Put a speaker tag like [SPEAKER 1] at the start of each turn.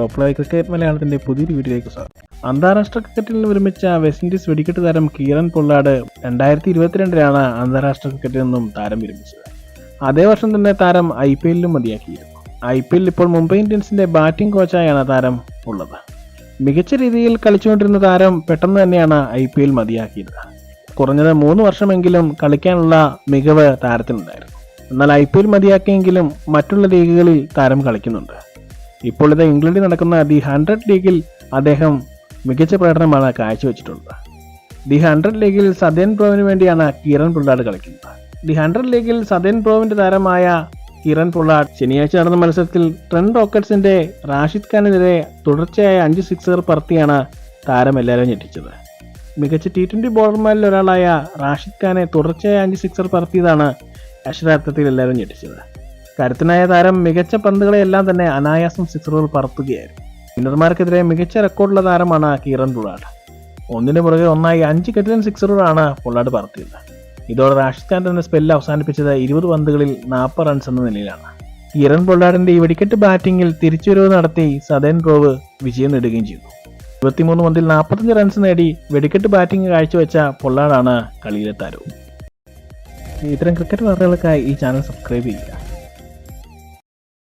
[SPEAKER 1] Top live cricket മലയാളത്തിന്റെ പുതിയൊരു വീഡിയോയിലേക്ക് സ്വാഗതം. അന്താരാഷ്ട്ര ക്രിക്കറ്റിൽ വിരമിച്ച വെസ്റ്റ് ഇൻഡീസ് വെടിക്കെട്ട് താരം കീരൻ പൊള്ളാട് രണ്ടായിരത്തി ഇരുപത്തിരണ്ടിലാണ് അന്താരാഷ്ട്ര ക്രിക്കറ്റിൽ നിന്നും താരം വിരമിച്ചത്. അതേ വർഷം തന്നെ താരം ഐ പി എല്ലിലും മതിയാക്കിയിരുന്നു. ഐ പി എല്ലിൽ ഇപ്പോൾ മുംബൈ ഇന്ത്യൻസിന്റെ ബാറ്റിംഗ് കോച്ചായാണ് താരം ഉള്ളത്. മികച്ച രീതിയിൽ കളിച്ചുകൊണ്ടിരുന്ന താരം പെട്ടെന്ന് തന്നെയാണ് ഐ പി എൽ മതിയാക്കിയത്. കുറഞ്ഞത് മൂന്ന് വർഷമെങ്കിലും കളിക്കാനുള്ള മികവ് താരത്തിനുണ്ടായിരുന്നു. എന്നാൽ ഐ പി എൽ മതിയാക്കിയെങ്കിലും മറ്റുള്ള ലീഗുകളിൽ താരം കളിക്കുന്നുണ്ട്. ഇപ്പോൾ ഇത് ഇംഗ്ലണ്ടിൽ നടക്കുന്ന ദി ഹൺഡ്രഡ് ലീഗിൽ അദ്ദേഹം മികച്ച പ്രകടനമാണ് കാഴ്ചവെച്ചിട്ടുള്ളത്. ദി ഹൺഡ്രഡ് ലീഗിൽ സദേൻ പ്രോവിന് വേണ്ടിയാണ് കിരൺ പൊള്ളാട് കളിക്കുന്നത്. ദി ഹൺഡ്രഡ് ലീഗിൽ സദേൻ പ്രോവിന്റെ താരമായ കിരൺ പൊള്ളാട് ശനിയാഴ്ച നടന്ന മത്സരത്തിൽ ട്രെൻഡ് റോക്കറ്റ്സിന്റെ റാഷിദ് ഖാനെതിരെ തുടർച്ചയായ അഞ്ച് സിക്സർ പറത്തിയാണ് താരം എല്ലാവരും ഞെട്ടിച്ചത്. മികച്ച ടി ട്വന്റി ബോളർമാരിൽ ഒരാളായ റാഷിദ് ഖാനെ തുടർച്ചയായ അഞ്ച് സിക്സർ പറത്തിയതാണ് അക്ഷരാർത്ഥത്തിൽ എല്ലാവരും ഞെട്ടിച്ചത്. കരുത്തനായ താരം മികച്ച പന്തുകളെല്ലാം തന്നെ അനായാസം സിക്സറുകൾ പറത്തുകയായിരുന്നു. സ്പിന്നർമാർക്കെതിരെ മികച്ച റെക്കോർഡുള്ള താരമാണ് കീറൻ പൊള്ളാട് ഒന്നിനു പുറകെ ഒന്നായി അഞ്ച് കെട്ടിലൻ സിക്സറുകളാണ് പുള്ളാട് പറത്തിയത്. ഇതോടെ റാഷിദ് ഖാൻ തന്റെ സ്പെല്ല് അവസാനിപ്പിച്ചത് ഇരുപത് പന്തുകളിൽ നാൽപ്പത് റൺസ് എന്ന നിലയിലാണ്. കിരൺ പൊള്ളാടിന്റെ ഈ വെടിക്കെട്ട് ബാറ്റിംഗിൽ തിരിച്ചുവരവ് നടത്തി സദേൻ പ്രോവ് വിജയം നേടുകയും ചെയ്തു. ഇരുപത്തിമൂന്ന് പന്തിൽ നാൽപ്പത്തഞ്ച് റൺസ് നേടി വെടിക്കെട്ട് ബാറ്റിംഗ് കാഴ്ചവെച്ച പൊള്ളാടാണ് കളിയിലെ താരവും. ഇത്തരം ക്രിക്കറ്റ് വാർത്തകൾക്കായി ഈ ചാനൽ സബ്സ്ക്രൈബ് ചെയ്യുക.